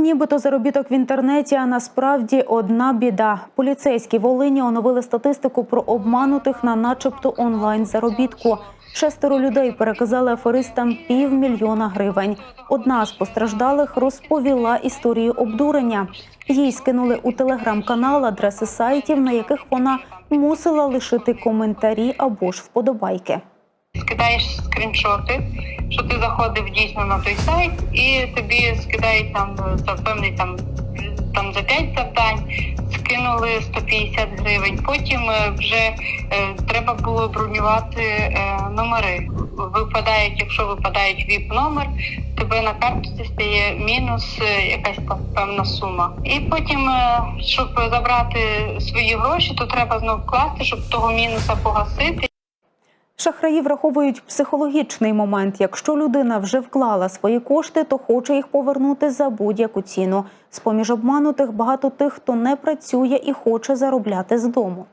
Нібито заробіток в інтернеті, а насправді одна біда. Поліцейські Волині оновили статистику про обманутих на начебто онлайн заробітку. Шестеро людей переказали аферистам півмільйона гривень. Одна з постраждалих розповіла історію обдурення. Їй скинули у телеграм-канал адреси сайтів, на яких вона мусила лишити коментарі або ж вподобайки. Скидаєш скріншоти, що ти заходив дійсно на той сайт, і тобі скидають там за певний там, там за 5 завдань, скинули 150 гривень. Потім е, вже е, треба було бронювати е, номери. Випадають, якщо випадають віп номер, тебе на картці стає мінус е, якась там певна сума. І потім, е, щоб забрати свої гроші, то треба знов вкласти, щоб того мінуса погасити. Шахраї враховують психологічний момент. Якщо людина вже вклала свої кошти, то хоче їх повернути за будь-яку ціну. З поміж обманутих багато тих, хто не працює і хоче заробляти з дому.